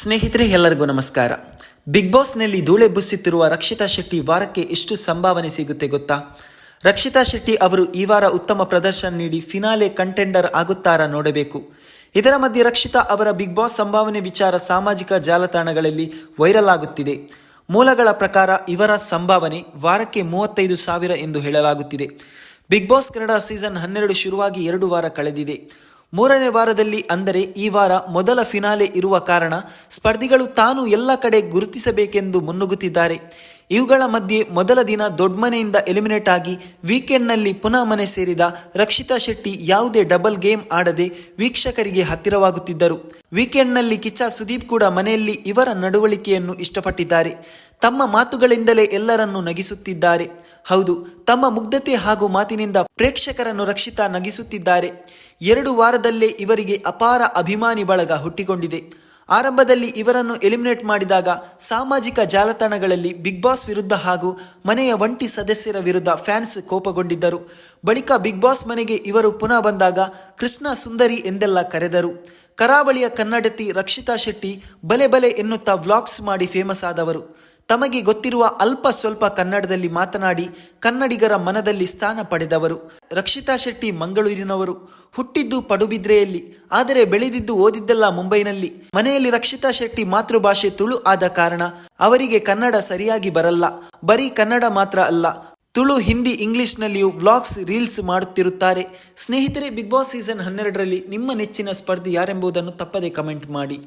ಸ್ನೇಹಿತರೆ, ಎಲ್ಲರಿಗೂ ನಮಸ್ಕಾರ. ಬಿಗ್ ಬಾಸ್ನಲ್ಲಿ ಧೂಳೆ ಬುಸ್ಸುತ್ತಿರುವ ರಕ್ಷಿತಾ ಶೆಟ್ಟಿ ವಾರಕ್ಕೆ ಎಷ್ಟು ಸಂಭಾವನೆ ಸಿಗುತ್ತೆ ಗೊತ್ತಾ? ರಕ್ಷಿತಾ ಶೆಟ್ಟಿ ಅವರು ಈ ವಾರ ಉತ್ತಮ ಪ್ರದರ್ಶನ ನೀಡಿ ಫಿನಾಲೆ ಕಂಟೆಂಡರ್ ಆಗುತ್ತಾರಾ ನೋಡಬೇಕು. ಇದರ ಮಧ್ಯೆ ರಕ್ಷಿತಾ ಅವರ ಬಿಗ್ ಬಾಸ್ ಸಂಭಾವನೆ ವಿಚಾರ ಸಾಮಾಜಿಕ ಜಾಲತಾಣಗಳಲ್ಲಿ ವೈರಲ್ ಆಗುತ್ತಿದೆ. ಮೂಲಗಳ ಪ್ರಕಾರ ಇವರ ಸಂಭಾವನೆ ವಾರಕ್ಕೆ ಮೂವತ್ತೈದು ಸಾವಿರ ಎಂದು ಹೇಳಲಾಗುತ್ತಿದೆ. ಬಿಗ್ ಬಾಸ್ ಕನ್ನಡ ಸೀಸನ್ ಹನ್ನೆರಡು ಶುರುವಾಗಿ ಎರಡು ವಾರ ಕಳೆದಿದೆ. ಮೂರನೇ ವಾರದಲ್ಲಿ ಅಂದರೆ ಈ ವಾರ ಮೊದಲ ಫಿನಾಲೆ ಇರುವ ಕಾರಣ ಸ್ಪರ್ಧಿಗಳು ತಾನು ಎಲ್ಲ ಕಡೆ ಗುರುತಿಸಬೇಕೆಂದು ಮುನ್ನುಗ್ಗುತ್ತಿದ್ದಾರೆ. ಇವುಗಳ ಮಧ್ಯೆ ಮೊದಲ ದಿನ ದೊಡ್ಮನೆಯಿಂದ ಎಲಿಮಿನೇಟ್ ಆಗಿ ವೀಕೆಂಡ್ನಲ್ಲಿ ಪುನಃ ಮನೆ ಸೇರಿದ ರಕ್ಷಿತಾ ಶೆಟ್ಟಿ ಯಾವುದೇ ಡಬಲ್ ಗೇಮ್ ಆಡದೆ ವೀಕ್ಷಕರಿಗೆ ಹತ್ತಿರವಾಗುತ್ತಿದ್ದರು. ವೀಕೆಂಡ್ನಲ್ಲಿ ಕಿಚ್ಚ ಸುದೀಪ್ ಕೂಡ ಮನೆಯಲ್ಲಿ ಇವರ ನಡವಳಿಕೆಯನ್ನು ಇಷ್ಟಪಟ್ಟಿದ್ದಾರೆ. ತಮ್ಮ ಮಾತುಗಳಿಂದಲೇ ಎಲ್ಲರನ್ನೂ ನಗಿಸುತ್ತಿದ್ದಾರೆ. ಹೌದು, ತಮ್ಮ ಮುಗ್ಧತೆ ಹಾಗೂ ಮಾತಿನಿಂದ ಪ್ರೇಕ್ಷಕರನ್ನು ರಕ್ಷಿತಾ ನಗಿಸುತ್ತಿದ್ದಾರೆ. ಎರಡು ವಾರದಲ್ಲೇ ಇವರಿಗೆ ಅಪಾರ ಅಭಿಮಾನಿ ಬಳಗ ಹುಟ್ಟಿಕೊಂಡಿದೆ. ಆರಂಭದಲ್ಲಿ ಇವರನ್ನು ಎಲಿಮಿನೇಟ್ ಮಾಡಿದಾಗ ಸಾಮಾಜಿಕ ಜಾಲತಾಣಗಳಲ್ಲಿ ಬಿಗ್ ಬಾಸ್ ವಿರುದ್ಧ ಹಾಗೂ ಮನೆಯ ಒಂಟಿ ಸದಸ್ಯರ ವಿರುದ್ಧ ಫ್ಯಾನ್ಸ್ ಕೋಪಗೊಂಡಿದ್ದರು. ಬಳಿಕ ಬಿಗ್ ಬಾಸ್ ಮನೆಗೆ ಇವರು ಪುನಃ ಬಂದಾಗ ಕೃಷ್ಣ ಸುಂದರಿ ಎಂದೆಲ್ಲ ಕರೆದರು. ಕರಾವಳಿಯ ಕನ್ನಡತಿ ರಕ್ಷಿತಾ ಶೆಟ್ಟಿ ಬಲೆ ಬಲೆ ಎನ್ನುತ್ತಾ ವ್ಲಾಗ್ಸ್ ಮಾಡಿ ಫೇಮಸ್ ಆದವರು. ತಮಗೆ ಗೊತ್ತಿರುವ ಅಲ್ಪ ಸ್ವಲ್ಪ ಕನ್ನಡದಲ್ಲಿ ಮಾತನಾಡಿ ಕನ್ನಡಿಗರ ಮನದಲ್ಲಿ ಸ್ಥಾನ ಪಡೆದವರು. ರಕ್ಷಿತಾ ಶೆಟ್ಟಿ ಮಂಗಳೂರಿನವರು. ಹುಟ್ಟಿದ್ದು ಪಡುಬಿದ್ರೆಯಲ್ಲಿ, ಆದರೆ ಬೆಳೆದಿದ್ದು ಓದಿದ್ದೆಲ್ಲ ಮುಂಬೈನಲ್ಲಿ. ಮನೆಯಲ್ಲಿ ರಕ್ಷಿತಾ ಶೆಟ್ಟಿ ಮಾತೃಭಾಷೆ ತುಳು ಆದ ಕಾರಣ ಅವರಿಗೆ ಕನ್ನಡ ಸರಿಯಾಗಿ ಬರಲ್ಲ. ಬರೀ ಕನ್ನಡ ಮಾತ್ರ ಅಲ್ಲ, ತುಳು, ಹಿಂದಿ, ಇಂಗ್ಲಿಷ್ನಲ್ಲಿಯೂ ವ್ಲಾಗ್ಸ್, ರೀಲ್ಸ್ ಮಾಡುತ್ತಿರುತ್ತಾರೆ. ಸ್ನೇಹಿತರೆ, ಬಿಗ್ ಬಾಸ್ ಸೀಸನ್ ಹನ್ನೆರಡರಲ್ಲಿ ನಿಮ್ಮ ನೆಚ್ಚಿನ ಸ್ಪರ್ಧಿ ಯಾರೆಂಬುದನ್ನು ತಪ್ಪದೆ ಕಮೆಂಟ್ ಮಾಡಿ.